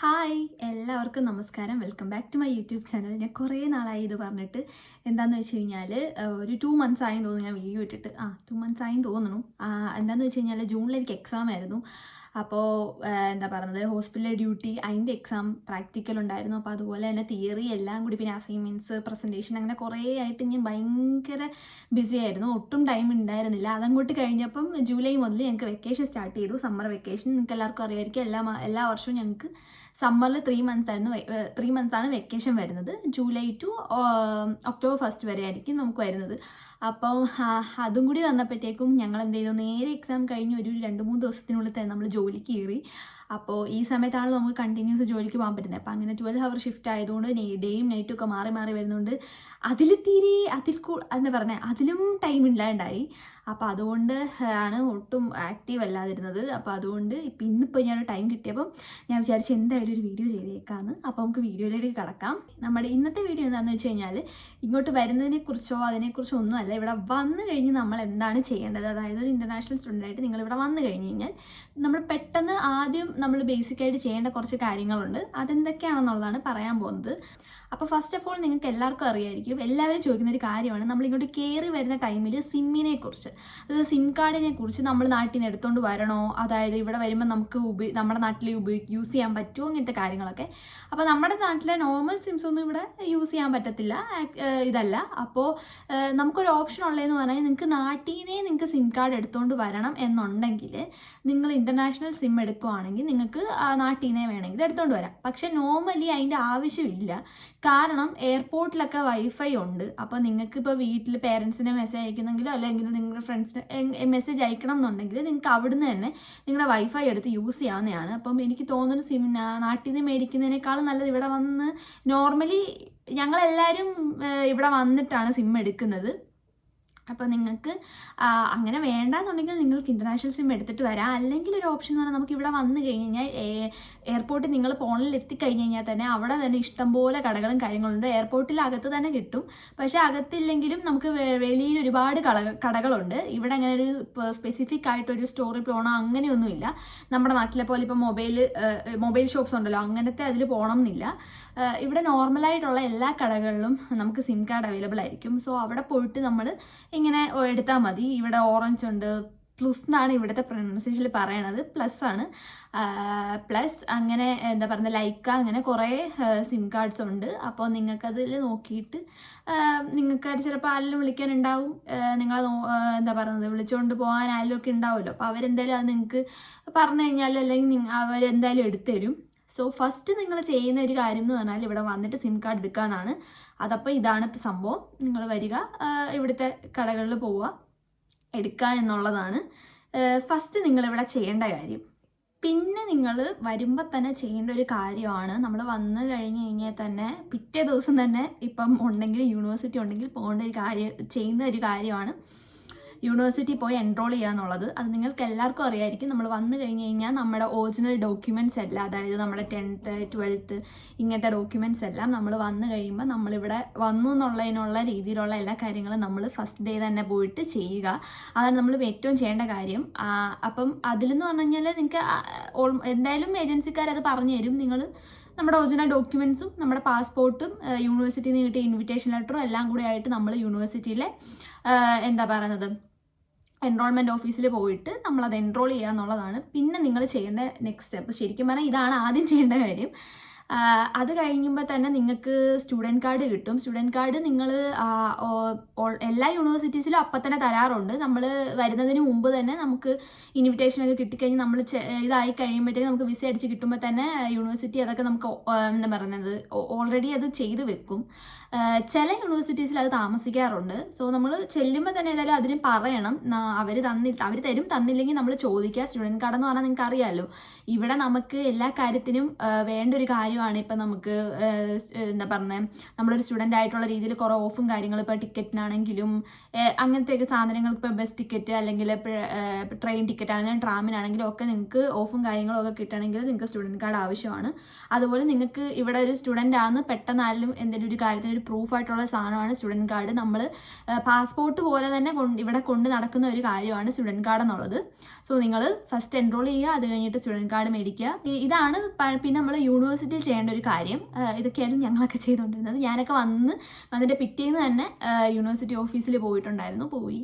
Hi എല്ലാവർക്കും നമസ്കാരം. Welcome back to my YouTube channel ഞാൻ കുറേ നാളായി ഇത് പറഞ്ഞിട്ട്. എന്താന്ന് വെച്ച് കഴിഞ്ഞാൽ ഒരു ടു മന്ത്സ് ആയെന്ന് തോന്നുന്നു ഞാൻ വീഡിയോ ഇട്ടിട്ട്. ആ ടു മന്ത്സ് ആയെന്ന് തോന്നുന്നു. എന്താണെന്ന് വെച്ച് കഴിഞ്ഞാൽ ജൂണിൽ എനിക്ക് എക്സാം ആയിരുന്നു. അപ്പോൾ എന്താ പറയുന്നത് ഹോസ്പിറ്റലിലെ ഡ്യൂട്ടി അതിന്റെ എക്സാം പ്രാക്ടിക്കൽ ഉണ്ടായിരുന്നു. അപ്പോൾ അതുപോലെ തന്നെ തിയറി എല്ലാം കൂടി പിന്നെ അസൈൻമെന്റ്സ് പ്രസന്റേഷൻ അങ്ങനെ കുറേ ആയിട്ട് ഞാൻ ഭയങ്കര ബിസി ആയിരുന്നു. ഒട്ടും ടൈം ഉണ്ടായിരുന്നില്ല. അതങ്ങോട്ട് കഴിഞ്ഞപ്പം ജൂലൈ മുതൽ ഞങ്ങൾക്ക് വെക്കേഷൻ സ്റ്റാർട്ട് ചെയ്തു. സമ്മർ വെക്കേഷൻ നിങ്ങൾക്ക് എല്ലാവർക്കും അറിയായിരിക്കും. എല്ലാ എല്ലാ വർഷവും ഞങ്ങൾക്ക് സമ്മറിൽ ത്രീ മന്ത്സ് ആയിരുന്നു ത്രീ മന്ത്സ് ആണ് വെക്കേഷൻ വരുന്നത്. ജൂലൈ ടു ഒക്ടോബർ ഫസ്റ്റ് വരെ ആയിരിക്കും നമുക്ക് വരുന്നത്. അപ്പം അതും കൂടി വന്നപ്പോഴത്തേക്കും ഞങ്ങൾ എന്ത് ചെയ്തു നേരെ എക്സാം കഴിഞ്ഞ് ഒരു രണ്ട് മൂന്ന് ദിവസത്തിനുള്ളിൽ തന്നെ നമ്മൾ ജോലിക്ക് കയറി. അപ്പോൾ ഈ സമയത്താണ് നമുക്ക് കണ്ടിന്യൂസ് ജോലിക്ക് പോകാൻ പറ്റുന്നത്. അപ്പോൾ അങ്ങനെ ട്വൽവ് ഹവർ ഷിഫ്റ്റ് ആയതുകൊണ്ട് ഡേയും നൈറ്റും ഒക്കെ മാറി മാറി വരുന്നുണ്ട് അതിൽ തീരെ അതിൽ കൂ എന്താ പറഞ്ഞത് അതിലും ടൈം ഇല്ലാണ്ടായി. അപ്പോൾ അതുകൊണ്ട് ആണ് ഒട്ടും ആക്റ്റീവ് അല്ലാതിരുന്നത്. അപ്പോൾ അതുകൊണ്ട് ഇപ്പം ഇന്നിപ്പോൾ ഞാൻ ടൈം കിട്ടിയപ്പം ഞാൻ വിചാരിച്ചു എന്തായാലും ഒരു വീഡിയോ ചെയ്തേക്കാന്ന്. അപ്പോൾ നമുക്ക് വീഡിയോയിലേക്ക് കടക്കാം. നമ്മുടെ ഇന്നത്തെ വീഡിയോ എന്താണെന്ന് വെച്ച് കഴിഞ്ഞാൽ ഇങ്ങോട്ട് വരുന്നതിനെക്കുറിച്ചോ ഒന്നും അല്ല. ഇവിടെ വന്നു കഴിഞ്ഞ് നമ്മൾ എന്താണ് ചെയ്യേണ്ടത്? അതായത് ഒരു ഇന്റർനാഷണൽ സ്റ്റുഡന്റ് ആയിട്ട് നിങ്ങൾ ഇവിടെ വന്നു കഴിഞ്ഞ് കഴിഞ്ഞാൽ നമ്മൾ പെട്ടെന്ന് ആദ്യം നമ്മൾ ബേസിക്കായിട്ട് ചെയ്യേണ്ട കുറച്ച് കാര്യങ്ങളുണ്ട്. അതെന്തൊക്കെയാണെന്നുള്ളതാണ് പറയാൻ പോകുന്നത്. അപ്പോൾ ഫസ്റ്റ് ഓഫ് ഓൾ നിങ്ങൾക്ക് എല്ലാവർക്കും അറിയായിരിക്കും എല്ലാവരും ചോദിക്കുന്ന ഒരു കാര്യമാണ് നമ്മൾ ഇങ്ങോട്ട് കയറി വരുന്ന ടൈമിൽ സിമ്മിനെ കുറിച്ച്. അതായത് സിം കാർഡിനെ കുറിച്ച് നമ്മൾ നാട്ടിൽ നിന്ന് എടുത്തുകൊണ്ട് വരണോ? അതായത് ഇവിടെ വരുമ്പോൾ നമുക്ക് നമ്മുടെ നാട്ടിൽ യൂസ് ചെയ്യാൻ പറ്റുമോ ഇങ്ങനത്തെ കാര്യങ്ങളൊക്കെ. അപ്പോൾ നമ്മുടെ നാട്ടിലെ നോർമൽ സിംസ് ഒന്നും ഇവിടെ യൂസ് ചെയ്യാൻ പറ്റത്തില്ല. ഇതല്ല. അപ്പോൾ നമുക്കൊരു ഓപ്ഷൻ ഉള്ളതെന്ന് പറഞ്ഞാൽ നിങ്ങൾക്ക് നാട്ടിൽ നിങ്ങൾക്ക് സിം കാർഡ് എടുത്തോണ്ട് വരണം എന്നുണ്ടെങ്കിൽ നിങ്ങൾ ഇന്റർനാഷണൽ സിം എടുക്കുവാണെങ്കിൽ നിങ്ങൾക്ക് നാട്ടിനെ വേണമെങ്കിൽ എടുത്തുകൊണ്ട് വരാം. പക്ഷെ നോർമലി അതിന്റെ ആവശ്യമില്ല. കാരണം എയർപോർട്ടിലൊക്കെ വൈഫൈ ഉണ്ട്. അപ്പോൾ നിങ്ങൾക്ക് ഇപ്പോൾ വീട്ടിൽ പേരൻസിനെ മെസ്സേജ് അയക്കുന്നെങ്കിലോ അല്ലെങ്കിൽ നിങ്ങളുടെ ഫ്രണ്ട്സിന് മെസ്സേജ് അയക്കണം എന്നുണ്ടെങ്കിൽ നിങ്ങൾക്ക് അവിടുന്ന് തന്നെ നിങ്ങളുടെ വൈഫൈ എടുത്ത് യൂസ് ചെയ്യാവുന്നതാണ്. അപ്പം എനിക്ക് തോന്നുന്നു സിം നാട്ടിൽ നിന്ന് മേടിക്കുന്നതിനേക്കാളും നല്ലത് ഇവിടെ വന്ന് നോർമലി ഞങ്ങളെല്ലാവരും ഇവിടെ വന്നിട്ടാണ് സിം എടുക്കുന്നത്. അപ്പോൾ നിങ്ങൾക്ക് അങ്ങനെ വേണ്ടെന്നുണ്ടെങ്കിൽ നിങ്ങൾക്ക് ഇന്റർനാഷണൽ സിം എടുത്തിട്ട് വരാം. അല്ലെങ്കിൽ ഒരു ഓപ്ഷൻ എന്ന് പറഞ്ഞാൽ നമുക്ക് ഇവിടെ വന്നു കഴിഞ്ഞ് കഴിഞ്ഞാൽ എയർപോർട്ടിൽ നിങ്ങൾ ഫോണിൽ എത്തിക്കഴിഞ്ഞ് കഴിഞ്ഞാൽ തന്നെ അവിടെ തന്നെ ഇഷ്ടംപോലെ കടകളും കാര്യങ്ങളുണ്ട്. എയർപോർട്ടിൽ അകത്ത് തന്നെ കിട്ടും. പക്ഷേ അകത്തില്ലെങ്കിലും നമുക്ക് വെളിയിൽ ഒരുപാട് കടകളുണ്ട്. ഇവിടെ അങ്ങനെ ഒരു സ്പെസിഫിക് ആയിട്ട് ആയിട്ടൊരു സ്റ്റോറിൽ പോകണം അങ്ങനെയൊന്നുമില്ല. നമ്മുടെ നാട്ടിലെ പോലെ ഇപ്പോൾ മൊബൈൽ മൊബൈൽ ഷോപ്സ് ഉണ്ടല്ലോ അങ്ങനത്തെ അതിൽ പോകണം എന്നില്ല ഇവിടെ നോർമലായിട്ടുള്ള എല്ലാ കടകളിലും നമുക്ക് സിം കാർഡ് അവൈലബിൾ ആയിരിക്കും. സോ അവിടെ പോയിട്ട് നമ്മൾ ഇങ്ങനെ എടുത്താൽ മതി. ഇവിടെ ഓറഞ്ച് ഉണ്ട്. പ്ലസ് എന്നാണ് ഇവിടുത്തെ പ്രൊനൗൺസിയേഷനിൽ പറയണത്. പ്ലസ് ആണ്. പ്ലസ് അങ്ങനെ എന്താ പറയുക ലൈക്ക അങ്ങനെ കുറേ സിം കാർഡ്സ് ഉണ്ട്. അപ്പോൾ നിങ്ങൾക്കതിൽ നോക്കിയിട്ട് നിങ്ങൾക്ക് ചിലപ്പോൾ ആരെങ്കിലും വിളിക്കാനുണ്ടാവും. നിങ്ങൾ എന്താ പറയുന്നത് വിളിച്ചുകൊണ്ട് പോകാൻ ആരെങ്കിലും ഒക്കെ ഉണ്ടാവുമല്ലോ. അപ്പോൾ അവരെന്തായാലും അത് നിങ്ങൾക്ക് പറഞ്ഞു കഴിഞ്ഞാൽ അല്ലെങ്കിൽ അവരെന്തായാലും എടുത്തുതരും സോ ഫസ്റ്റ് നിങ്ങൾ ചെയ്യുന്ന ഒരു കാര്യം എന്ന് പറഞ്ഞാൽ ഇവിടെ വന്നിട്ട് സിം കാർഡ് എടുക്കാന്നാണ്. അതപ്പോൾ ഇതാണ് സംഭവം. നിങ്ങൾ വരിക ഇവിടുത്തെ കടകളിൽ പോവുക എടുക്കുക എന്നുള്ളതാണ്. ഫസ്റ്റ് നിങ്ങളിവിടെ ചെയ്യേണ്ട കാര്യം. പിന്നെ നിങ്ങൾ വരുമ്പോൾ തന്നെ ചെയ്യേണ്ട ഒരു കാര്യമാണ്. നമ്മൾ വന്ന് കഴിഞ്ഞ് കഴിഞ്ഞാൽ തന്നെ പിറ്റേ ദിവസം തന്നെ ഇപ്പം ഉണ്ടെങ്കിൽ യൂണിവേഴ്സിറ്റി ഉണ്ടെങ്കിൽ പോകേണ്ട ഒരു കാര്യം ചെയ്യുന്ന ഒരു കാര്യമാണ്. യൂണിവേഴ്സിറ്റി പോയി എൻറോൾ ചെയ്യുക എന്നുള്ളത് അത് നിങ്ങൾക്ക് എല്ലാവർക്കും അറിയായിരിക്കും. നമ്മൾ വന്നു കഴിഞ്ഞ് കഴിഞ്ഞാൽ നമ്മുടെ ഒറിജിനൽ ഡോക്യുമെന്റ്സ് എല്ലാം അതായത് നമ്മുടെ ടെൻത്ത് ട്വൽത്ത് ഇങ്ങനത്തെ ഡോക്യുമെന്റ്സ് എല്ലാം നമ്മൾ വന്നു കഴിയുമ്പോൾ നമ്മളിവിടെ വന്നു എന്നുള്ളതിനുള്ള രീതിയിലുള്ള എല്ലാ കാര്യങ്ങളും നമ്മൾ ഫസ്റ്റ് ഡേ തന്നെ പോയിട്ട് ചെയ്യുക. അതാണ് നമ്മൾ ഏറ്റവും ചെയ്യേണ്ട കാര്യം. അപ്പം അതിലെന്ന് പറഞ്ഞു കഴിഞ്ഞാൽ നിങ്ങൾക്ക് എന്തായാലും ഏജൻസിക്കാർ അത് പറഞ്ഞു തരും. നിങ്ങൾ നമ്മുടെ ഒറിജിനൽ ഡോക്യുമെൻസും നമ്മുടെ പാസ്പോർട്ടും യൂണിവേഴ്സിറ്റിയിൽ നിന്ന് കിട്ടിയ ഇൻവിറ്റേഷൻ ലെറ്ററും എല്ലാം കൂടി ആയിട്ട് നമ്മൾ യൂണിവേഴ്സിറ്റിയിലെ എന്താ പറയുന്നത് എൻറോൾമെന്റ് ഓഫീസിൽ പോയിട്ട് നമ്മളത് എൻറോൾ ചെയ്യുക എന്നുള്ളതാണ് പിന്നെ നിങ്ങൾ ചെയ്യേണ്ട നെക്സ്റ്റ് സ്റ്റെപ്പ് ശരിക്കും പറഞ്ഞാൽ ഇതാണ് ആദ്യം ചെയ്യേണ്ട കാര്യം. അത് കഴിയുമ്പോൾ തന്നെ നിങ്ങൾക്ക് സ്റ്റുഡന്റ് കാർഡ് കിട്ടും. സ്റ്റുഡന്റ് കാർഡ് നിങ്ങൾ എല്ലാ യൂണിവേഴ്സിറ്റീസിലും അപ്പം തന്നെ തരാറുണ്ട്. നമ്മൾ വരുന്നതിന് മുമ്പ് തന്നെ നമുക്ക് ഇൻവിറ്റേഷൻ ഒക്കെ കിട്ടിക്കഴിഞ്ഞ് നമ്മൾ ഇതായി കഴിയുമ്പോഴത്തേക്ക് നമുക്ക് വിസ അടിച്ച് കിട്ടുമ്പോൾ തന്നെ യൂണിവേഴ്സിറ്റി അതൊക്കെ നമുക്ക് എന്താ പറയുന്നത് ഓൾറെഡി അത് ചെയ്തു വെക്കും. ചില യൂണിവേഴ്സിറ്റീസിൽ അത് താമസിക്കാറുണ്ട്. സോ നമ്മൾ ചെല്ലുമ്പോൾ തന്നെ ഏതായാലും അതിന് പറയണം. അവർ തന്നി അവർ തരും. തന്നില്ലെങ്കിൽ നമ്മൾ ചോദിക്കുക. സ്റ്റുഡന്റ് കാർഡ് എന്ന് പറഞ്ഞാൽ നിങ്ങൾക്ക് അറിയാമല്ലോ ഇവിടെ നമുക്ക് എല്ലാ കാര്യത്തിനും വേണ്ട ഒരു കാര്യമാണ് കാര്യമാണ് ഇപ്പം നമുക്ക് എന്താ പറഞ്ഞത് നമ്മളൊരു സ്റ്റുഡന്റ് ആയിട്ടുള്ള രീതിയിൽ കുറേ ഓഫും കാര്യങ്ങളും ഇപ്പോൾ ടിക്കറ്റിനാണെങ്കിലും അങ്ങനത്തെയൊക്കെ സാധനങ്ങൾ ഇപ്പോൾ ബസ് ടിക്കറ്റ് അല്ലെങ്കിൽ ട്രെയിൻ ടിക്കറ്റ് ആണെങ്കിലും ട്രാമിനാണെങ്കിലും ഒക്കെ നിങ്ങൾക്ക് ഓഫും കാര്യങ്ങളും ഒക്കെ കിട്ടണമെങ്കിൽ നിങ്ങൾക്ക് സ്റ്റുഡന്റ് കാർഡ് ആവശ്യമാണ്. അതുപോലെ നിങ്ങൾക്ക് ഇവിടെ ഒരു സ്റ്റുഡന്റ് ആണെന്ന് പെട്ടെന്നായാലും എന്തെങ്കിലും ഒരു കാര്യത്തിന് ഒരു പ്രൂഫ് ആയിട്ടുള്ള സാധനമാണ് സ്റ്റുഡന്റ് കാർഡ് നമ്മൾ പാസ്പോർട്ട് പോലെ തന്നെ ഇവിടെ കൊണ്ട് നടക്കുന്ന ഒരു കാര്യമാണ് സ്റ്റുഡന്റ് കാർഡ് എന്നുള്ളത്. സോ നിങ്ങൾ ഫസ്റ്റ് എൻറോൾ ചെയ്യുക അത് കഴിഞ്ഞിട്ട് സ്റ്റുഡന്റ് കാർഡ് മേടിക്കുക. ഇതാണ് പിന്നെ നമ്മൾ യൂണിവേഴ്സിറ്റിയിൽ ചെയ്യേണ്ട ഒരു കാര്യം ഇതൊക്കെയായിരുന്നു ഞങ്ങളൊക്കെ ചെയ്തുകൊണ്ടിരുന്നത് ഞാനൊക്കെ വന്ന് അതിന്റെ പിറ്റേന്ന് തന്നെ യൂണിവേഴ്സിറ്റി ഓഫീസിൽ പോയിട്ടുണ്ടായിരുന്നു. പോയി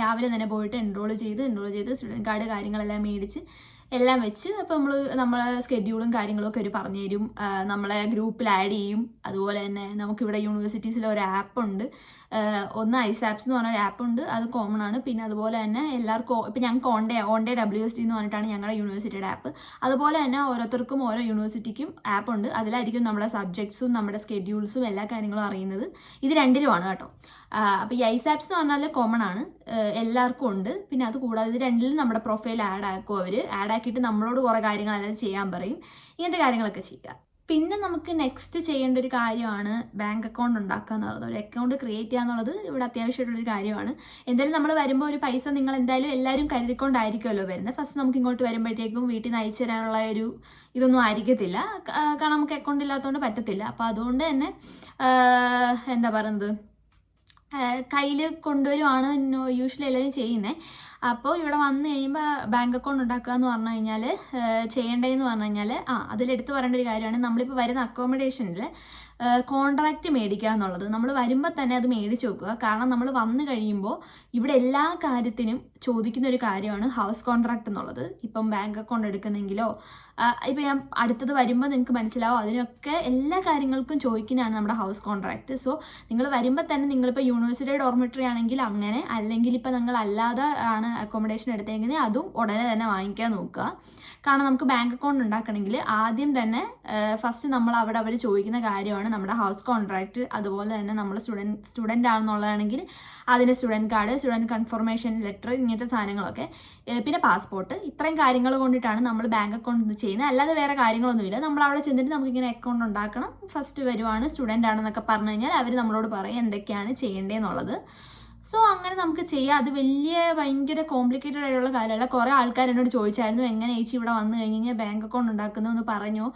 രാവിലെ തന്നെ പോയിട്ട് എൻറോൾ ചെയ്ത് എൻറോൾ ചെയ്ത് സ്റ്റുഡന്റ് കാർഡ് കാര്യങ്ങളെല്ലാം മേടിച്ച് എല്ലാം വെച്ച് അപ്പോൾ നമ്മൾ നമ്മളെ സ്കെഡ്യൂളും കാര്യങ്ങളൊക്കെ ഒരു പറഞ്ഞു തരും. നമ്മളെ ഗ്രൂപ്പിൽ ആഡ് ചെയ്യും. അതുപോലെ തന്നെ നമുക്കിവിടെ യൂണിവേഴ്സിറ്റീസിൽ ഒരു ആപ്പ് ഉണ്ട്. ഒന്ന് ഐസ് ആപ്സ് എന്ന് പറഞ്ഞ ഒരു ആപ്പ് ഉണ്ട്. അത് കോമൺ ആണ്. പിന്നെ അതുപോലെ തന്നെ എല്ലാവർക്കും ഇപ്പം ഞങ്ങൾക്ക് ഓൺഡേ ഓൺഡേ ഡബ്ല്യു എസ് ടി എന്ന് പറഞ്ഞിട്ടാണ് ഞങ്ങളുടെ യൂണിവേഴ്സിറ്റിയുടെ ആപ്പ് അതുപോലെ തന്നെ ഓരോരുത്തർക്കും ഓരോ യൂണിവേഴ്സിറ്റിക്കും ആപ്പ് ഉണ്ട്. അതിലായിരിക്കും നമ്മുടെ സബ്ജക്ട്സും നമ്മുടെ സ്കെഡ്യൂൾസും എല്ലാ കാര്യങ്ങളും അറിയുന്നത്. ഇത് രണ്ടിലുമാണ് കേട്ടോ. അപ്പോൾ ഈ ഐസ് ആപ്സ് എന്ന് പറഞ്ഞാൽ കോമൺ ആണ്. എല്ലാവർക്കും ഉണ്ട്. പിന്നെ അത് കൂടാതെ ഇത് രണ്ടിലും നമ്മുടെ പ്രൊഫൈൽ ആഡ് ആക്കും അവർ ആഡ് ആക്കിയിട്ട് നമ്മളോട് കുറേ അതായത് ചെയ്യാൻ പറയും. ഇങ്ങനത്തെ കാര്യങ്ങളൊക്കെ ചെയ്യുക. പിന്നെ നമുക്ക് നെക്സ്റ്റ് ചെയ്യേണ്ട ഒരു കാര്യമാണ് ബാങ്ക് അക്കൗണ്ട് ഉണ്ടാക്കുക എന്നുള്ളത് ഒരു അക്കൗണ്ട് ക്രിയേറ്റ് ചെയ്യുക എന്നുള്ളത് ഇവിടെ അത്യാവശ്യമായിട്ടുള്ളൊരു കാര്യമാണ്. എന്തായാലും നമ്മൾ വരുമ്പോൾ ഒരു പൈസ നിങ്ങൾ എന്തായാലും എല്ലാവരും കരുതിക്കൊണ്ടായിരിക്കുമല്ലോ വരുന്നത്. ഫസ്റ്റ് നമുക്ക് ഇങ്ങോട്ട് വരുമ്പോഴത്തേക്കും വീട്ടിൽ നിന്ന് അയച്ചു തരാനുള്ള ഒരു ഇതൊന്നും ആയിരിക്കത്തില്ല. കാരണം നമുക്ക് അക്കൗണ്ട് ഇല്ലാത്തതുകൊണ്ട് പറ്റത്തില്ല. അപ്പോൾ അതുകൊണ്ട് തന്നെ എന്താ പറയുന്നത്? കയ്യിൽ കൊണ്ടുവരുവാണ് യൂഷ്വലി എല്ലാവരും ചെയ്യുന്നത് അപ്പോൾ ഇവിടെ വന്നു കഴിയുമ്പോൾ ബാങ്ക് അക്കൗണ്ട് ഉണ്ടാക്കുക എന്ന് പറഞ്ഞു കഴിഞ്ഞാൽ ചെയ്യേണ്ടതെന്ന് പറഞ്ഞു കഴിഞ്ഞാൽ ആ അതിലെടുത്ത് പറയേണ്ട ഒരു കാര്യമാണ്. നമ്മളിപ്പോൾ വരുന്ന അക്കോമഡേഷനിൽ കോൺട്രാക്റ്റ് മേടിക്കുക എന്നുള്ളത്. നമ്മൾ വരുമ്പോൾ തന്നെ അത് മേടിച്ച് വെക്കുക. കാരണം നമ്മൾ വന്നു കഴിയുമ്പോൾ ഇവിടെ എല്ലാ കാര്യത്തിനും ചോദിക്കുന്ന ഒരു കാര്യമാണ് ഹൗസ് കോൺട്രാക്ട് എന്നുള്ളത്. ഇപ്പം ബാങ്ക് അക്കൗണ്ട് എടുക്കുന്നെങ്കിലോ ഇപ്പം ഞാൻ അടുത്തത് വരുമ്പോൾ നിങ്ങൾക്ക് മനസ്സിലാവും. അതിനൊക്കെ എല്ലാ കാര്യങ്ങൾക്കും ചോദിക്കുന്നതാണ് നമ്മുടെ ഹൗസ് കോൺട്രാക്ട് സോ നിങ്ങൾ വരുമ്പോൾ തന്നെ നിങ്ങളിപ്പോൾ യൂണിവേഴ്സിറ്റി ഡോർമെറ്ററി ആണെങ്കിൽ അങ്ങനെ അല്ലെങ്കിൽ ഇപ്പം നിങ്ങൾ അല്ലാതെ ആണ് അക്കോമഡേഷൻ എടുത്തെങ്കിൽ അതും ഉടനെ തന്നെ വാങ്ങിക്കാൻ നോക്കുക. കാരണം നമുക്ക് ബാങ്ക് അക്കൗണ്ട് ഉണ്ടാക്കണമെങ്കിൽ ആദ്യം തന്നെ ഫസ്റ്റ് നമ്മൾ അവിടെ അവർ ചോദിക്കുന്ന കാര്യമാണ് നമ്മുടെ ഹൗസ് കോൺട്രാക്ട് അതുപോലെ തന്നെ നമ്മൾ സ്റ്റുഡന്റ് സ്റ്റുഡന്റ് ആണെന്നുള്ളതാണെങ്കിൽ അതിന്റെ student card student confirmation letter ഇങ്ങനത്തെ സാധനങ്ങളൊക്കെ. പിന്നെ പാസ്പോർട്ട് ഇത്രയും കാര്യങ്ങൾ കൊണ്ടിട്ടാണ് നമ്മൾ ബാങ്ക് അക്കൗണ്ട് ചെയ്യുന്നത്. അല്ലാതെ വേറെ കാര്യങ്ങളൊന്നുമില്ല. നമ്മൾ അവിടെ ചെന്നിട്ട് നമുക്ക് ഇങ്ങനെ അക്കൗണ്ട് ഉണ്ടാക്കണം. ഫസ്റ്റ് വരുവാണ് സ്റ്റുഡന്റ് ആണെന്നൊക്കെ പറഞ്ഞു കഴിഞ്ഞാൽ അവർ നമ്മളോട് പറയും എന്തൊക്കെയാണ് ചെയ്യേണ്ടതെന്നുള്ളത്. സോ അങ്ങനെ നമുക്ക് ചെയ്യാം. അത് വലിയ ഭയങ്കര കോംപ്ലിക്കേറ്റഡ് ആയിട്ടുള്ള കാര്യമല്ല. കുറേ ആൾക്കാർ എന്നോട് ചോദിച്ചായിരുന്നു എങ്ങനെ ചേച്ചി ഇവിടെ വന്നു കഴിഞ്ഞ് കഴിഞ്ഞാൽ ബാങ്ക് അക്കൗണ്ട് ഉണ്ടാക്കുന്നതെന്ന് പറഞ്ഞു.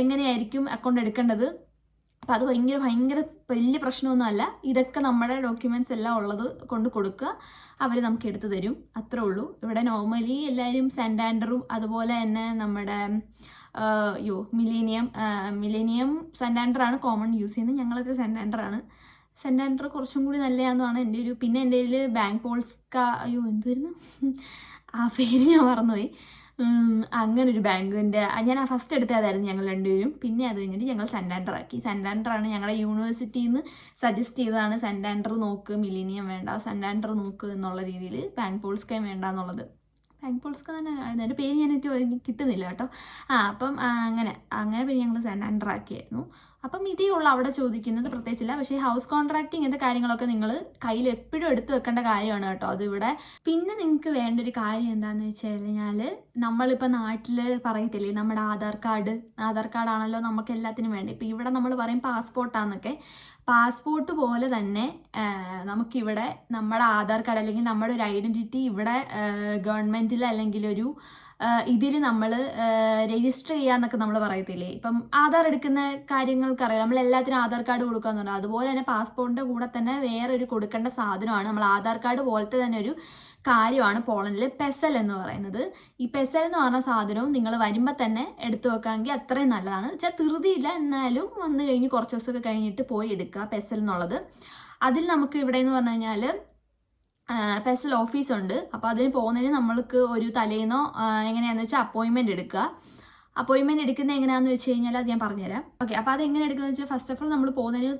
എങ്ങനെയായിരിക്കും അക്കൗണ്ട് എടുക്കേണ്ടത്? അപ്പം അത് ഭയങ്കര ഭയങ്കര വലിയ പ്രശ്നമൊന്നുമല്ല ഇതൊക്കെ നമ്മുടെ ഡോക്യുമെന്റ്സ് എല്ലാം ഉള്ളത് കൊണ്ട് കൊടുക്കുക. അവർ നമുക്ക് എടുത്തു തരും. അത്രേ ഉള്ളൂ. ഇവിടെ നോർമലി എല്ലാവരും സെൻഡാൻഡറും അതുപോലെ തന്നെ നമ്മുടെ യോ മിലേനിയം മിലേനിയം ആണ് കോമൺ യൂസ് ചെയ്യുന്നത്. ഞങ്ങളൊക്കെ സെന്റാൻഡറാണ് സെന്റാൻഡർ കുറച്ചും കൂടി നല്ലതാണെന്നാണ് എന്റെ ഒരു പിന്നെ എന്റെ കയ്യിൽ ബാങ്ക് പോൾസ്ക അയ്യോ എന്തുവായിരുന്നു? ആ പേര് ഞാൻ മറന്നുപോയി. അങ്ങനെ ഒരു ബാങ്കിന്റെ ഞാൻ ആ ഫസ്റ്റ് എടുത്ത എടുത്തതായിരുന്നു ഞങ്ങൾ രണ്ടുപേരും. പിന്നെ അത് കഴിഞ്ഞിട്ട് ഞങ്ങൾ സെന്റാൻഡർ ആക്കി സെന്റാൻഡർ ആണ് ഞങ്ങളുടെ യൂണിവേഴ്സിറ്റിയിൽ നിന്ന് സജസ്റ്റ് ചെയ്തതാണ് സെന്റാൻഡർ നോക്ക് മിലീനിയം വേണ്ട സെന്റാൻഡർ നോക്ക് എന്നുള്ള രീതിയിൽ ബാങ്ക് പോൾസ്കയും വേണ്ട എന്നുള്ളത്. ബാങ്ക് പോൾസ്ക തന്നെ അതിന്റെ പേര് ഞാൻ എനിക്ക് കിട്ടുന്നില്ല കേട്ടോ. ആ അപ്പം അങ്ങനെ. അങ്ങനെ പിന്നെ ഞങ്ങൾ സെന്റാൻഡർ ആക്കിയായിരുന്നു അപ്പം ഇതേ ഉള്ളു അവിടെ ചോദിക്കുന്നത് പ്രത്യേകിച്ചില്ല. പക്ഷേ ഹൗസ് കോൺട്രാക്ട് ഇങ്ങനത്തെ കാര്യങ്ങളൊക്കെ നിങ്ങൾ കയ്യിൽ എപ്പോഴും എടുത്തു വെക്കേണ്ട കാര്യമാണ് കേട്ടോ. അത് ഇവിടെ പിന്നെ നിങ്ങൾക്ക് വേണ്ട ഒരു കാര്യം എന്താണെന്ന് വെച്ച് കഴിഞ്ഞാൽ നമ്മളിപ്പോൾ നാട്ടിൽ പറയത്തില്ലേ നമ്മുടെ ആധാർ കാർഡ്. ആധാർ കാർഡാണല്ലോ നമുക്ക് എല്ലാത്തിനും വേണ്ടി. ഇപ്പോൾ ഇവിടെ നമ്മൾ പറയും പാസ്പോർട്ടാന്നൊക്കെ പാസ്പോർട്ട് പോലെ തന്നെ നമുക്കിവിടെ നമ്മുടെ ആധാർ കാർഡ് അല്ലെങ്കിൽ നമ്മുടെ ഒരു ഐഡന്റിറ്റി ഇവിടെ ഗവൺമെന്റിൽ അല്ലെങ്കിൽ ഒരു ഇതിൽ നമ്മൾ രജിസ്റ്റർ ചെയ്യാന്നൊക്കെ നമ്മൾ പറയത്തില്ലേ? ഇപ്പം ആധാർ എടുക്കുന്ന കാര്യങ്ങൾക്കറിയാം. നമ്മൾ എല്ലാത്തിനും ആധാർ കാർഡ് കൊടുക്കാന്നുണ്ട് അതുപോലെ തന്നെ പാസ്പോർട്ടിന്റെ കൂടെ തന്നെ വേറൊരു കൊടുക്കേണ്ട സാധനമാണ്. നമ്മൾ ആധാർ കാർഡ് പോലത്തെ തന്നെ ഒരു കാര്യമാണ് പോളണ്ടിൽ പെസൽ എന്ന് പറയുന്നത്. ഈ പെസൽ എന്ന് പറഞ്ഞ സാധനവും നിങ്ങൾ വരുമ്പോൾ തന്നെ എടുത്തു വെക്കാമെങ്കിൽ അത്രയും നല്ലതാണ്. വെച്ചാൽ ധൃതിയില്ല എന്നാലും വന്നു കഴിഞ്ഞ് കുറച്ച് ദിവസമൊക്കെ കഴിഞ്ഞിട്ട് പോയി എടുക്കുക പെസൽ എന്നുള്ളത്. അതിൽ നമുക്ക് ഇവിടെ എന്ന് പറഞ്ഞു കഴിഞ്ഞാൽ പെസൽ ഓഫീസുണ്ട് അപ്പോൾ അതിന് പോകുന്നതിന് നമ്മൾക്ക് ഒരു തലേന്നോ എങ്ങനെയാണെന്ന് വെച്ചാൽ അപ്പോയിൻമെന്റ് എടുക്കുക. അപ്പോയിൻമെന്റ് എടുക്കുന്നത് എങ്ങനെയാണെന്ന് വെച്ച് കഴിഞ്ഞാൽ അത് ഞാൻ പറഞ്ഞുതരാം. ഓക്കെ അപ്പോൾ അത് എങ്ങനെ എടുക്കുന്നത് വെച്ചാൽ ഫസ്റ്റ് ഓഫ് ഓൾ നമ്മൾ പോകുന്നതിന്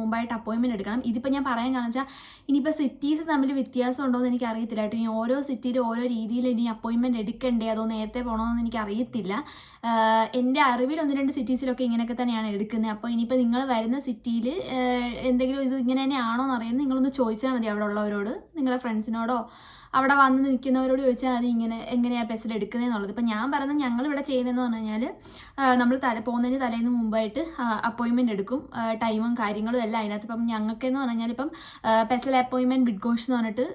മുമ്പായിട്ട് അപ്പോയിൻമെന്റ് എടുക്കണം. ഇതിപ്പോൾ ഞാൻ പറയാൻ കാരണം വെച്ചാൽ ഇനിയിപ്പോൾ സിറ്റീസ് തമ്മിൽ വ്യത്യാസം ഉണ്ടോ എന്ന് എനിക്ക് അറിയത്തില്ല കേട്ടോ. ഇനി ഓരോ സിറ്റിയിൽ ഓരോ രീതിയിൽ ഇനി അപ്പോയിൻമെന്റ് എടുക്കണ്ടേ? അതോ നേരത്തെ പോകണമെന്ന് എനിക്ക് അറിയത്തില്ല എന്റെ അറിവിൽ ഒന്ന് രണ്ട് സിറ്റീസിലൊക്കെ ഇങ്ങനെയൊക്കെ തന്നെയാണ് എടുക്കുന്നത്. അപ്പോൾ ഇനിയിപ്പോൾ നിങ്ങൾ വരുന്ന സിറ്റിയിൽ എന്തെങ്കിലും ഇത് ഇങ്ങനെ തന്നെയാണോ എന്ന് അറിയുന്നത് നിങ്ങളൊന്ന് ചോദിച്ചാൽ മതി അവിടെ ഉള്ളവരോട്. നിങ്ങളുടെ ഫ്രണ്ട്സിനോടോ അവിടെ വന്ന് നിൽക്കുന്നവരോട് ചോദിച്ചാൽ അത് ഇങ്ങനെ എങ്ങനെയാണ് പെസൽ എടുക്കുന്നതെന്നുള്ളത് ഇപ്പം ഞാൻ പറയുന്നത് ഞങ്ങൾ ഇവിടെ ചെയ്യുന്നതെന്ന് പറഞ്ഞു കഴിഞ്ഞാൽ നമ്മൾ തല പോകുന്നതിന് തലേന്ന് മുമ്പായിട്ട് അപ്പോയിൻമെന്റ് എടുക്കും. ടൈമും കാര്യങ്ങളും എല്ലാം അതിനകത്ത്. ഇപ്പം ഞങ്ങൾക്കെന്ന് പറഞ്ഞു കഴിഞ്ഞാൽ ഇപ്പം പെസൽ അപ്പോയിൻമെന്റ് ബിഡ് ഗോഷ് എന്ന് പറഞ്ഞിട്ട്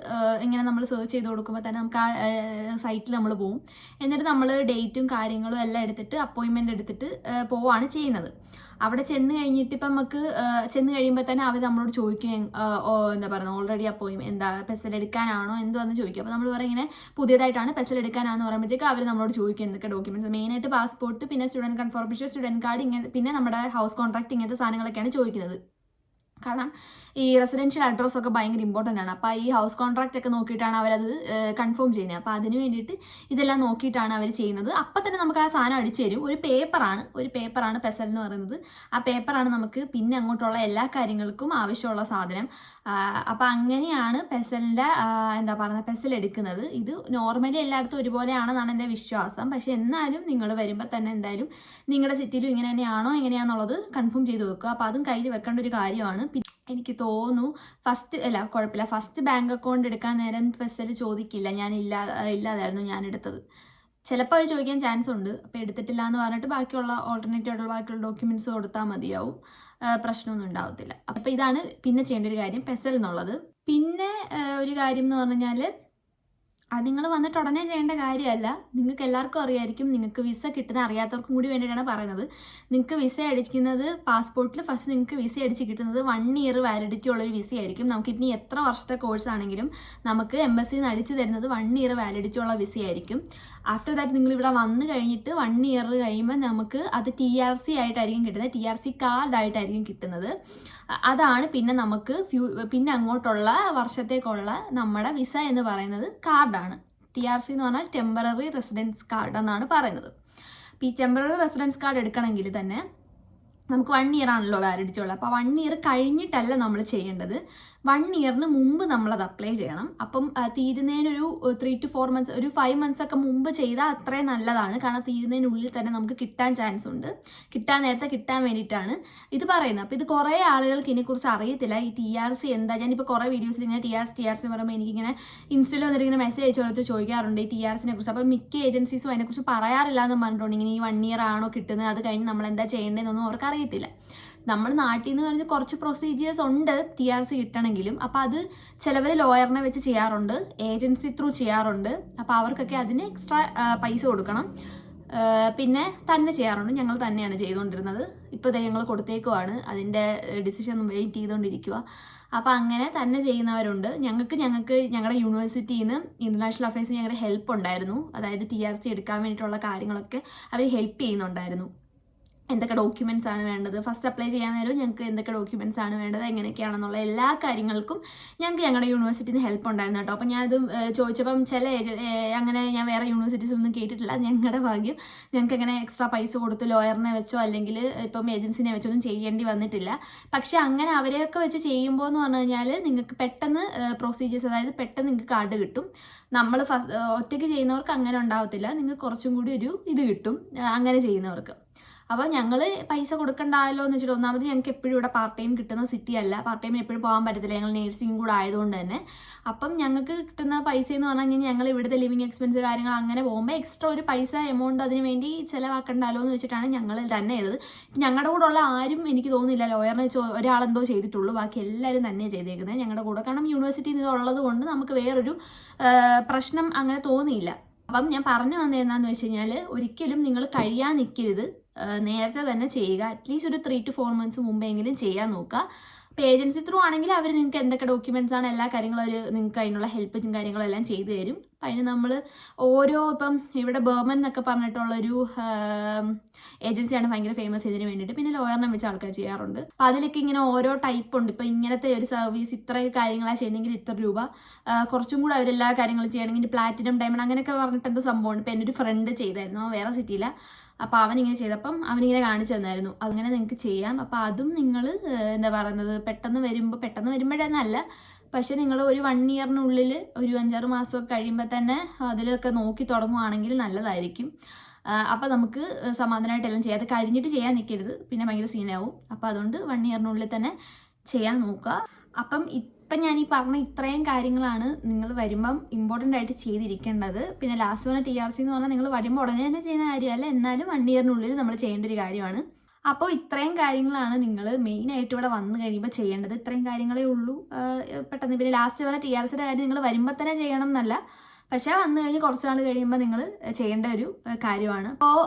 ഇങ്ങനെ നമ്മൾ സെർച്ച് ചെയ്ത് കൊടുക്കുമ്പോൾ തന്നെ നമുക്ക് ആ സൈറ്റിൽ നമ്മൾ പോകും എന്നിട്ട് നമ്മൾ ഡേറ്റും കാര്യങ്ങളും എല്ലാം എടുത്തിട്ട് അപ്പോയിൻമെന്റ് എടുത്തിട്ട് പോവാണ് ചെയ്യുന്നത്. അവിടെ ചെന്ന് കഴിഞ്ഞിട്ട് ഇപ്പം നമുക്ക് ചെന്ന് കഴിയുമ്പോൾ തന്നെ അവർ നമ്മളോട് ചോദിക്കും ഓ, എന്താ പറയുക ഓൾറെഡി അപ്പോയും എന്താ പെസൽ എടുക്കാനാണോ എന്തോ എന്ന് ചോദിക്കും. അപ്പോൾ നമ്മൾ പറയും ഇങ്ങനെ പുതിയതായിട്ടാണ് പെസൽ എടുക്കാനാന്ന് പറയുമ്പോഴത്തേക്ക് അവർ നമ്മളോട് ചോദിക്കും എന്തൊക്കെ ഡോക്യുമെന്റ്സ് മെയിനായിട്ട് പാസ്പോർട്ട് പിന്നെ സ്റ്റുഡന്റ് കൺഫോർമേഷൻ സ്റ്റുഡന്റ് കാർഡ് ഇങ്ങനെ പിന്നെ നമ്മുടെ ഹൗസ് കോൺട്രാക്ട് ഇങ്ങനത്തെ സാധനങ്ങളൊക്കെയാണ് ചോദിക്കുന്നത്. കാരണം ഈ റെസിഡൻഷ്യൽ അഡ്രസ് ഒക്കെ ഭയങ്കര ഇമ്പോർട്ടന്റ് ആണ്. അപ്പോൾ ഈ ഹൗസ് കോൺട്രാക്ട് ഒക്കെ നോക്കിയിട്ടാണ് അവരത് കൺഫേം ചെയ്യുന്നത് അപ്പോൾ അതിന് വേണ്ടിയിട്ട് ഇതെല്ലാം നോക്കിയിട്ടാണ് അവർ ചെയ്യുന്നത്. അപ്പം തന്നെ നമുക്ക് ആ സാധനം അടിച്ചു തരും. ഒരു പേപ്പറാണ് ഒരു പേപ്പറാണ് പെസൽ എന്ന് പറയുന്നത്. ആ പേപ്പറാണ് നമുക്ക് പിന്നെ അങ്ങോട്ടുള്ള എല്ലാ കാര്യങ്ങൾക്കും ആവശ്യമുള്ള സാധനം. അപ്പം അങ്ങനെയാണ് പെസലിന്റെ എന്താ പറയുക പെസൽ എടുക്കുന്നത്. ഇത് നോർമലി എല്ലായിടത്തും ഒരുപോലെയാണെന്നാണ് എന്റെ വിശ്വാസം. പക്ഷെ എന്നാലും നിങ്ങൾ വരുമ്പോൾ തന്നെ എന്തായാലും നിങ്ങളുടെ സിറ്റിയിലും ഇങ്ങനെ തന്നെയാണോ എങ്ങനെയാണെന്നുള്ളത് കൺഫേം ചെയ്ത് വെക്കുക. അപ്പോൾ അതും കയ്യിൽ വെക്കേണ്ട ഒരു കാര്യമാണ്. എനിക്ക് തോന്നുന്നു ഫസ്റ്റ് അല്ല കുഴപ്പമില്ല. ഫസ്റ്റ് ബാങ്ക് അക്കൗണ്ട് എടുക്കാൻ നേരം ബസ്സിൽ ചോദിക്കില്ല. ഞാൻ ഇല്ലാ ഇല്ലാതായിരുന്നു ഞാൻ എടുത്തത്. ചിലപ്പോൾ അവർ ചോദിക്കാൻ ചാൻസ് ഉണ്ട്. അപ്പോൾ എടുത്തിട്ടില്ല എന്ന് പറഞ്ഞിട്ട് ബാക്കിയുള്ള ഓൾട്ടർനേറ്റീവ് ആയിട്ടുള്ള ബാക്കിയുള്ള ഡോക്യുമെന്റ്സ് കൊടുത്താൽ മതിയാവും. പ്രശ്നമൊന്നും ഉണ്ടാവത്തില്ല. അപ്പോൾ ഇതാണ് പിന്നെ ചെയ്യേണ്ട ഒരു കാര്യം പെസൽ എന്നുള്ളത്. പിന്നെ ഒരു കാര്യം എന്ന് പറഞ്ഞു അത് നിങ്ങൾ വന്നിട്ട് ഉടനെ ചെയ്യേണ്ട കാര്യമല്ല. നിങ്ങൾക്ക് എല്ലാവർക്കും അറിയായിരിക്കും. നിങ്ങൾക്ക് വിസ കിട്ടുന്ന അറിയാത്തവർക്കും കൂടി വേണ്ടിയിട്ടാണ് പറയുന്നത്. നിങ്ങൾക്ക് വിസ അടിക്കുന്നത് പാസ്പോർട്ടിൽ ഫസ്റ്റ് നിങ്ങൾക്ക് വിസ അടിച്ച് കിട്ടുന്നത് വൺ ഇയർ വാലിഡിറ്റി ഉള്ളൊരു വിസ ആയിരിക്കും നമുക്ക് ഇനി എത്ര വർഷത്തെ കോഴ്സ് ആണെങ്കിലും നമുക്ക് എംബസിൽ നിന്ന് അടിച്ചു തരുന്നത് വൺ ഇയർ വാലിഡിറ്റി ഉള്ള വിസ ആയിരിക്കും ആഫ്റ്റർ ദാറ്റ് നിങ്ങൾ ഇവിടെ വന്നു കഴിഞ്ഞിട്ട് വൺ ഇയർ കഴിയുമ്പോൾ നമുക്ക് അത് ടി ആർ സി ആയിട്ടായിരിക്കും കിട്ടുന്നത്. ടി ആർ സി കാർഡായിട്ടായിരിക്കും കിട്ടുന്നത്. അതാണ് പിന്നെ നമുക്ക് ഫ്യൂ പിന്നെ അങ്ങോട്ടുള്ള വർഷത്തേക്കുള്ള നമ്മുടെ വിസ എന്ന് പറയുന്നത് കാർഡാണ്. ടി ആർ സി എന്ന് പറഞ്ഞാൽ ടെമ്പററി റെസിഡൻസ് കാർഡ് എന്നാണ് പറയുന്നത്. ഈ ടെമ്പററി റെസിഡൻസ് കാർഡ് എടുക്കണമെങ്കിൽ തന്നെ നമുക്ക് വൺ ഇയർ ആണല്ലോ വാലിഡിറ്റി ഉള്ളത് അപ്പോൾ വൺ ഇയർ കഴിഞ്ഞിട്ടല്ല നമ്മൾ ചെയ്യേണ്ടത്. വൺ ഇയറിന് മുമ്പ് നമ്മളത് അപ്ലൈ ചെയ്യണം. അപ്പം തീരുന്നതിനൊരു ത്രീ ടു ഫോർ മന്ത്സ് ഒരു ഫൈവ് മന്ത്സ് ഒക്കെ മുമ്പ് ചെയ്താൽ അത്രയും നല്ലതാണ്. കാരണം തീരുന്നതിനുള്ളിൽ തന്നെ നമുക്ക് കിട്ടാൻ ചാൻസ് ഉണ്ട്. കിട്ടാൻ നേരത്തെ കിട്ടാൻ വേണ്ടിയിട്ടാണ് ഇത് പറയുന്നത്. അപ്പോൾ ഇത് കുറേ ആളുകൾക്ക് ഇതിനെക്കുറിച്ച് അറിയത്തില്ല. ഈ ടി ആർ സി എന്താ? ഞാനിപ്പോൾ കുറേ വീഡിയോസിൽ ഇങ്ങനെ T R C T R C പറയുമ്പോൾ എനിക്കിങ്ങനെ ഇൻസ്റ്റയിൽ വന്നിട്ട് ഇങ്ങനെ മെസ്സേജ് അയച്ചു ഓരോരുത്തർ ചോദിക്കാറുണ്ട് ഈ ടി ആർ സിനെ കുറിച്ച്. അപ്പോൾ മിക്ക ഏജൻസീസും അതിനെക്കുറിച്ച് പറയാറില്ല എന്ന് പറഞ്ഞിട്ടുണ്ട്. ഇങ്ങനെ ഈ വൺ ഇയർ ആണോ കിട്ടുന്നത്? അത് കഴിഞ്ഞ് നമ്മൾ എന്താ ചെയ്യേണ്ടതെന്നൊന്നും അവർക്ക് അറിയത്തില്ല. നമ്മൾ നാട്ടിൽ നിന്ന് പറഞ്ഞാൽ കുറച്ച് പ്രൊസീജിയേഴ്സ് ഉണ്ട് ടി ആർ സി കിട്ടണമെങ്കിലും അപ്പോൾ അത് ചിലവർ ലോയറിനെ വെച്ച് ചെയ്യാറുണ്ട് ഏജൻസി ത്രൂ ചെയ്യാറുണ്ട്. അപ്പോൾ അവർക്കൊക്കെ അതിന് എക്സ്ട്രാ പൈസ കൊടുക്കണം. പിന്നെ തന്നെ ചെയ്യാറുണ്ട്. ഞങ്ങൾ തന്നെയാണ് ചെയ്തുകൊണ്ടിരുന്നത് ഇപ്പോൾ ദേ ഞങ്ങൾ കൊടുത്തേക്കുവാണ്. അതിന്റെ ഡിസിഷൻ വെയിറ്റ് ചെയ്തുകൊണ്ടിരിക്കുക അപ്പോൾ അങ്ങനെ തന്നെ ചെയ്യുന്നവരുണ്ട്. ഞങ്ങൾക്ക് ഞങ്ങൾക്ക് ഞങ്ങളുടെ യൂണിവേഴ്സിറ്റിയിൽ നിന്ന് ഇന്റർനാഷണൽ അഫയേഴ്സിന് ഞങ്ങളുടെ ഹെൽപ്പ് ഉണ്ടായിരുന്നു. അതായത് ടി ആർ സി എടുക്കാൻ വേണ്ടിയിട്ടുള്ള കാര്യങ്ങളൊക്കെ അവർ ഹെൽപ്പ് ചെയ്യുന്നുണ്ടായിരുന്നു. എന്തൊക്കെ ഡോക്യുമെന്റ്സ് ആണ് വേണ്ടത്? ഫസ്റ്റ് അപ്ലൈ ചെയ്യാൻ നേരം ഞങ്ങൾക്ക് എന്തൊക്കെ ഡോക്യുമെന്റ്സ് ആണ് വേണ്ടത്? എങ്ങനെയൊക്കെയാണെന്നുള്ള എല്ലാ കാര്യങ്ങൾക്കും ഞങ്ങൾക്ക് ഞങ്ങളുടെ യൂണിവേഴ്സിറ്റിയിൽ ഹെൽപ്പ് ഉണ്ടായിരുന്നു കേട്ടോ. അപ്പോൾ ഞാനത് ചോദിച്ചപ്പം ചില അങ്ങനെ ഞാൻ വേറെ യൂണിവേഴ്സിറ്റീസ് ഒന്നും കേട്ടിട്ടില്ല. ഞങ്ങളുടെ ഭാഗ്യം ഞങ്ങൾക്ക് അങ്ങനെ എക്സ്ട്രാ പൈസ കൊടുത്ത് ലോയറിനെ വെച്ചോ അല്ലെങ്കിൽ ഇപ്പം ഏജൻസിനെ വെച്ചോ ഒന്നും ചെയ്യേണ്ടി വന്നിട്ടില്ല. പക്ഷേ അങ്ങനെ അവരെയൊക്കെ വെച്ച് ചെയ്യുമ്പോൾ എന്ന് പറഞ്ഞു കഴിഞ്ഞാൽ നിങ്ങൾക്ക് പെട്ടെന്ന് പ്രൊസീജിയേഴ്സ് അതായത് പെട്ടെന്ന് നിങ്ങൾക്ക് കാർഡ് കിട്ടും. നമ്മൾ ഒറ്റയ്ക്ക് ചെയ്യുന്നവർക്ക് അങ്ങനെ ഉണ്ടാവത്തില്ല. നിങ്ങൾക്ക് കുറച്ചും കൂടി ഒരു ഇത് കിട്ടും അങ്ങനെ ചെയ്യുന്നവർക്ക്. അപ്പോൾ ഞങ്ങൾ പൈസ കൊടുക്കണ്ടായല്ലോ എന്ന് വെച്ചിട്ട് ഒന്നാമത് ഞങ്ങൾക്ക് എപ്പോഴും ഇവിടെ പാർട്ട് ടൈം കിട്ടുന്ന സിറ്റി അല്ല. പാർട്ട് ടൈമിന് എപ്പോഴും പോകാൻ പറ്റത്തില്ല. ഞങ്ങൾ നേഴ്സിംഗ് കൂടെ ആയതുകൊണ്ട് തന്നെ. അപ്പം ഞങ്ങൾക്ക് കിട്ടുന്ന പൈസ എന്ന് പറഞ്ഞു കഴിഞ്ഞാൽ ഞങ്ങൾ ഇവിടുത്തെ ലിവിങ് എക്സ്പെൻസ് കാര്യങ്ങൾ അങ്ങനെ പോകുമ്പോൾ എക്സ്ട്രാ ഒരു പൈസ എമൗണ്ട് അതിന് വേണ്ടി ചിലവാക്കണ്ടല്ലോ എന്ന് വെച്ചിട്ടാണ് ഞങ്ങൾ തന്നെ ചെയ്തത്. ഞങ്ങളുടെ കൂടെ ഉള്ള ആരും എനിക്ക് തോന്നുന്നില്ല. ലോയറിനെ വെച്ച് ഒരാളെന്തോ ചെയ്തിട്ടുള്ളൂ. ബാക്കി എല്ലാവരും തന്നെ ചെയ്തേക്കുന്നത് ഞങ്ങളുടെ കൂടെ കാരണം യൂണിവേഴ്സിറ്റിയിൽ ഇത് ഉള്ളത് കൊണ്ട് നമുക്ക് വേറൊരു പ്രശ്നം അങ്ങനെ തോന്നിയില്ല. അപ്പം ഞാൻ പറഞ്ഞു വന്നത് എന്താണെന്ന് വെച്ച് കഴിഞ്ഞാൽ ഒരിക്കലും നിങ്ങൾ കഴിയാൻ നിൽക്കരുത് നേരത്തെ തന്നെ ചെയ്യുക. അറ്റ്ലീസ്റ്റ് ഒരു ത്രീ ടു ഫോർ മന്ത്സ് മുമ്പെങ്കിലും ചെയ്യാൻ നോക്കുക. ഇപ്പോൾ ഏജൻസി ത്രൂ ആണെങ്കിൽ അവർ നിങ്ങൾക്ക് എന്തൊക്കെ ഡോക്യുമെന്റ്സ് ആണ് എല്ലാ കാര്യങ്ങളും അവർ നിങ്ങൾക്ക് അതിനുള്ള ഹെൽപ്പും കാര്യങ്ങളും എല്ലാം ചെയ്തു തരും. അപ്പം അതിന് നമ്മൾ ഓരോ ഇപ്പം ഇവിടെ ബർമൻ എന്നൊക്കെ പറഞ്ഞിട്ടുള്ളൊരു ഏജൻസിയാണ് ഭയങ്കര ഫേമസ് ഇതിന് വേണ്ടിയിട്ട്. പിന്നെ ലോയറിനെ വെച്ച് ആൾക്കാർ ചെയ്യാറുണ്ട്. അപ്പം അതിലൊക്കെ ഇങ്ങനെ ഓരോ ടൈപ്പ് ഉണ്ട്. ഇപ്പം ഇങ്ങനത്തെ ഒരു സർവീസ് ഇത്ര കാര്യങ്ങളാണ് ചെയ്യുന്നെങ്കിൽ ഇത്ര രൂപ. കുറച്ചും കൂടെ അവരെല്ലാ കാര്യങ്ങളും ചെയ്യണമെങ്കിൽ പ്ലാറ്റിനം ഡയമണ്ട് അങ്ങനെയൊക്കെ പറഞ്ഞിട്ട് എന്തോ സംഭവമാണ് ഇപ്പം എന്റെ ഒരു ഫ്രണ്ട് ചെയ്തായിരുന്നു. വേറെ സിറ്റിയില്ല അപ്പോൾ ഇങ്ങനെ ചെയ്തപ്പം അവനിങ്ങനെ കാണിച്ചു തന്നായിരുന്നു. അങ്ങനെ നിങ്ങൾക്ക് ചെയ്യാം. അപ്പോൾ അതും നിങ്ങൾ എന്താ പറയുന്നത് പെട്ടെന്ന് വരുമ്പോൾ പെട്ടെന്ന് വരുമ്പോഴെന്നല്ല. പക്ഷെ നിങ്ങൾ ഒരു വൺ ഇയറിനുള്ളിൽ ഒരു അഞ്ചാറ് മാസമൊക്കെ കഴിയുമ്പോൾ തന്നെ അതിലൊക്കെ നോക്കി തുടങ്ങുവാണെങ്കിൽ നല്ലതായിരിക്കും. അപ്പോൾ നമുക്ക് സമാധാനമായിട്ട് എല്ലാം ചെയ്യാം. അത് കഴിഞ്ഞിട്ട് ചെയ്യാൻ നിൽക്കരുത് പിന്നെ ഭയങ്കര സീനാവും അപ്പോൾ അതുകൊണ്ട് വൺ ഇയറിനുള്ളിൽ തന്നെ ചെയ്യാൻ നോക്കുക. അപ്പം ഇപ്പം ഞാൻ ഈ പറഞ്ഞ ഇത്രയും കാര്യങ്ങളാണ് നിങ്ങൾ വരുമ്പം ഇമ്പോർട്ടന്റ് ആയിട്ട് ചെയ്തിരിക്കേണ്ടത്. പിന്നെ ലാസ്റ്റ് വന്ന ടി ആർ സി എന്ന് പറഞ്ഞാൽ നിങ്ങൾ വരുമ്പോൾ ഉടനെ തന്നെ ചെയ്യുന്ന കാര്യമല്ല എന്നാലും വൺ ഇയറിനുള്ളിൽ നമ്മൾ ചെയ്യേണ്ട ഒരു കാര്യമാണ്. അപ്പോൾ ഇത്രയും കാര്യങ്ങളാണ് നിങ്ങൾ മെയിൻ ആയിട്ട് ഇവിടെ വന്നു കഴിയുമ്പോൾ ചെയ്യേണ്ടത്. ഇത്രയും കാര്യങ്ങളേ ഉള്ളൂ. പെട്ടെന്ന് പിന്നെ ലാസ്റ്റ് വന്ന ടി ആർ സിയുടെ കാര്യം നിങ്ങൾ വരുമ്പോൾ തന്നെ ചെയ്യണം എന്നല്ല. പക്ഷേ വന്നു കഴിഞ്ഞ് കുറച്ച് നാൾ കഴിയുമ്പോൾ നിങ്ങൾ ചെയ്യേണ്ട ഒരു കാര്യമാണ്. അപ്പോൾ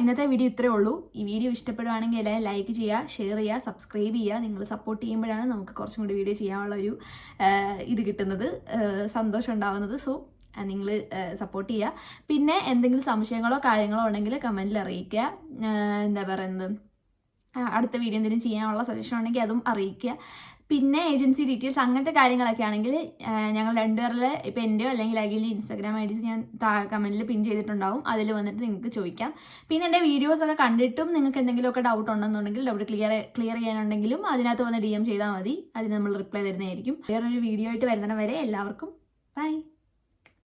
ഇന്നത്തെ വീഡിയോ ഇത്രയേ ഉള്ളൂ. ഈ വീഡിയോ ഇഷ്ടപ്പെടുവാണെങ്കിൽ എല്ലാവരും ലൈക്ക് ചെയ്യുക ഷെയർ ചെയ്യുക സബ്സ്ക്രൈബ് ചെയ്യുക. നിങ്ങൾ സപ്പോർട്ട് ചെയ്യുമ്പോഴാണ് നമുക്ക് കുറച്ചും കൂടി വീഡിയോ ചെയ്യാനുള്ള ഒരു ഇത് കിട്ടുന്നത് സന്തോഷം ഉണ്ടാവുന്നത്. സോ നിങ്ങൾ സപ്പോർട്ട് ചെയ്യുക. പിന്നെ എന്തെങ്കിലും സംശയങ്ങളോ കാര്യങ്ങളോ ഉണ്ടെങ്കിൽ കമന്റിൽ അറിയിക്കുക. എന്താ പറയുന്നത്? അടുത്ത വീഡിയോ എന്തെങ്കിലും ചെയ്യാനുള്ള സജഷൻ ഉണ്ടെങ്കിൽ അതും അറിയിക്കുക. പിന്നെ ഏജൻസി ഡീറ്റെയിൽസ് അങ്ങനത്തെ കാര്യങ്ങളൊക്കെ ആണെങ്കിൽ ഞങ്ങൾ രണ്ടുപേരിൽ ഇപ്പം എന്റെയോ അല്ലെങ്കിൽ അഖിലിന്റെ ഇൻസ്റ്റാഗ്രാം ഐ ഡിസ് ഞാൻ കമന്റിൽ പിൻ ചെയ്തിട്ടുണ്ടാവും. അതിൽ വന്നിട്ട് നിങ്ങൾക്ക് ചോദിക്കാം. പിന്നെ എന്റെ വീഡിയോസ് ഒക്കെ കണ്ടിട്ടും നിങ്ങൾക്ക് എന്തെങ്കിലുമൊക്കെ ഡൗട്ട് ഉണ്ടെന്നുണ്ടെങ്കിൽ ഡൗട്ട് ക്ലിയർ ക്ലിയർ ചെയ്യാനുണ്ടെങ്കിലും അതിനകത്ത് വന്ന് ഡി എം ചെയ്താൽ മതി. അതിന് നമ്മൾ റിപ്ലൈ തരുന്നതായിരിക്കും. വേറൊരു വീഡിയോ ആയിട്ട് വരുന്നവരെ എല്ലാവർക്കും ബൈ